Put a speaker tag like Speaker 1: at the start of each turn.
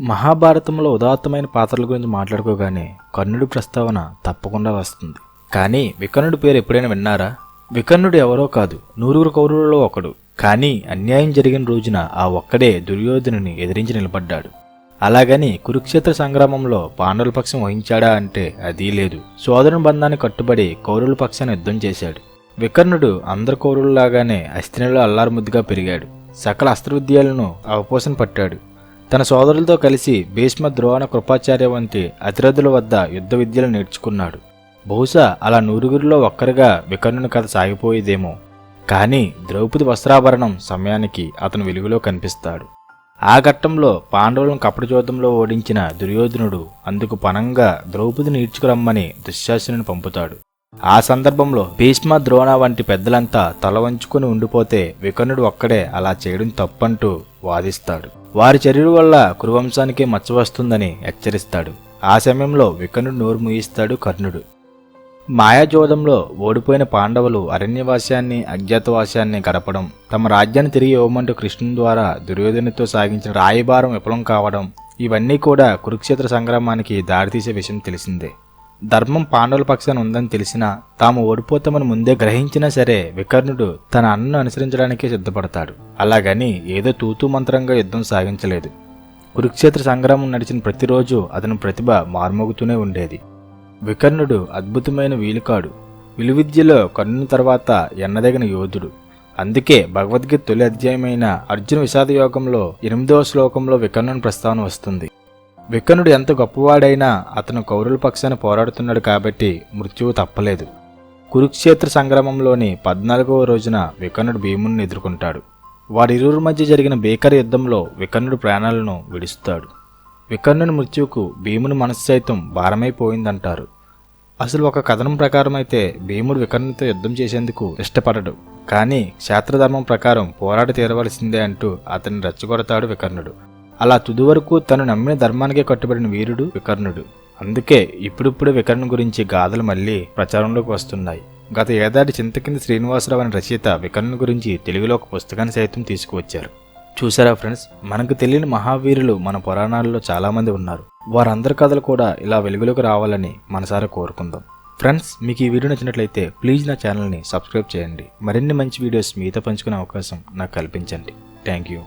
Speaker 1: మహాభారతంలో ఉదాత్తమైన పాత్రల గురించి మాట్లాడుకోగానే కర్ణుడి ప్రస్తావన తప్పకుండా వస్తుంది. కానీ వికర్ణుడి పేరు ఎప్పుడైనా విన్నారా? వికర్ణుడు ఎవరో కాదు నూరుగురు కౌరవులలో ఒకడు. కానీ అన్యాయం జరిగిన రోజున ఆ ఒక్కడే దుర్యోధనుని ఎదిరించి నిలబడ్డాడు. అలాగని కురుక్షేత్ర సంగ్రామంలో పాండవుల పక్షం వహించాడా అంటే అదీ లేదు. సోదరుని బంధాన్ని కట్టుబడి కౌరవుల పక్షాన్ని యుద్ధం చేశాడు. వికర్ణుడు అందరు కౌరవులలాగానే అస్థినిలో అల్లారుముద్దుగా పెరిగాడు. సకల అస్త్రవిద్యాలను అవపోసన పట్టాడు. తన సోదరులతో కలిసి భీష్మ ద్రోణ కృపాచార్య వంటి అతిరథుల వద్ద యుద్ధ విద్యలు నేర్చుకున్నాడు. బహుశా అలా నూరుగురిలో ఒక్కరిగా వికర్ణుని కథ సాగిపోయేదేమో. కానీ ద్రౌపది వస్త్రాభరణం సమయానికి అతను వెలుగులో కనిపిస్తాడు. ఆ ఘట్టంలో పాండవులను కపటచోదంలో ఓడించిన దుర్యోధనుడు అందుకు పనంగా ద్రౌపదిని ఈడ్చుకురమ్మని దుశ్శాసనుని పంపుతాడు. ఆ సందర్భంలో భీష్మ ద్రోణ వంటి పెద్దలంతా తల వంచుకుని ఉండిపోతే వికర్ణుడు ఒక్కడే అలా చేయడం తప్పంటూ వాదిస్తాడు. వారి చర్యల వల్ల కురువంశానికి మచ్చ వస్తుందని హెచ్చరిస్తాడు. ఆ సమయంలో వికర్ణుడు నోరు ముయిస్తాడు కర్ణుడు. మాయాజోదంలో ఓడిపోయిన పాండవులు అరణ్యవాస్యాన్ని అజ్ఞాతవాస్యాన్ని గడపడం తమ రాజ్యాన్ని తిరిగి ఇవ్వమంటూ కృష్ణుని ద్వారా దుర్యోధనుతో సాగించిన రాయబారం విఫలం కావడం ఇవన్నీ కూడా కురుక్షేత్ర సంగ్రామానికి దారితీసే విషయం తెలిసిందే. ధర్మం పాండవుల పక్షాన ఉందని తెలిసినా తాము ఓడిపోతామని ముందే గ్రహించినా సరే వికర్ణుడు తన అన్నను అనుసరించడానికే సిద్ధపడతాడు. అలాగని ఏదో తూతూ మంత్రంగా యుద్ధం సాగించలేదు. కురుక్షేత్ర సంగ్రామం నడిచిన ప్రతిరోజు అతని ప్రతిభ మార్మోగుతూనే ఉండేది. వికర్ణుడు అద్భుతమైన వీలుకాడు. విలువిద్యలో కర్ణుని తర్వాత ఎన్నదగిన యోధుడు. అందుకే భగవద్గీత తొలి అధ్యాయమైన అర్జున విషాద యోగంలో ఎనిమిదవ శ్లోకంలో వికర్ణుని ప్రస్తావన వస్తుంది. వికర్ణుడు ఎంత గొప్పవాడైనా అతను కౌరుల పక్షాన పోరాడుతున్నాడు కాబట్టి మృత్యువు తప్పలేదు. కురుక్షేత్ర సంగ్రామంలోని పద్నాలుగవ రోజున వికర్ణుడు భీముని ఎదుర్కొంటాడు. వారిరువురి మధ్య జరిగిన భీకర యుద్ధంలో వికర్ణుడు ప్రాణాలను విడుస్తాడు. వికర్ణుని మృత్యువుకు భీముని మనస్సు సైతం భారమైపోయిందంటారు. అసలు ఒక కథనం ప్రకారం అయితే భీముడు వికర్ణునితో యుద్ధం చేసేందుకు ఇష్టపడడు. కానీ క్షేత్రధర్మం ప్రకారం పోరాట తీరవలసిందే అంటూ అతన్ని రెచ్చగొడతాడు వికర్ణుడు అలా తుది వరకు తను నమ్మిన ధర్మానికే కట్టుబడిన వీరుడు వికర్ణుడు. అందుకే ఇప్పుడిప్పుడు వికర్ణు గురించి గాథలు మళ్ళీ ప్రచారంలోకి వస్తున్నాయి. గత ఏడాది చింతకింది శ్రీనివాసరావు అనే రచయిత వికర్ణుని గురించి తెలుగులో ఒక పుస్తకాన్ని సైతం తీసుకువచ్చారు. చూసారా ఫ్రెండ్స్? మనకు తెలియని మహావీరులు మన పురాణాల్లో చాలామంది ఉన్నారు. వారందరి కథలు కూడా ఇలా వెలుగులోకి రావాలని మనసారా కోరుకుందాం. ఫ్రెండ్స్ మీకు ఈ వీడియో నచ్చినట్లయితే ప్లీజ్ నా ఛానల్ని సబ్స్క్రైబ్ చేయండి. మరిన్ని మంచి వీడియోస్ మీతో పంచుకునే అవకాశం నాకు కల్పించండి. Thank you.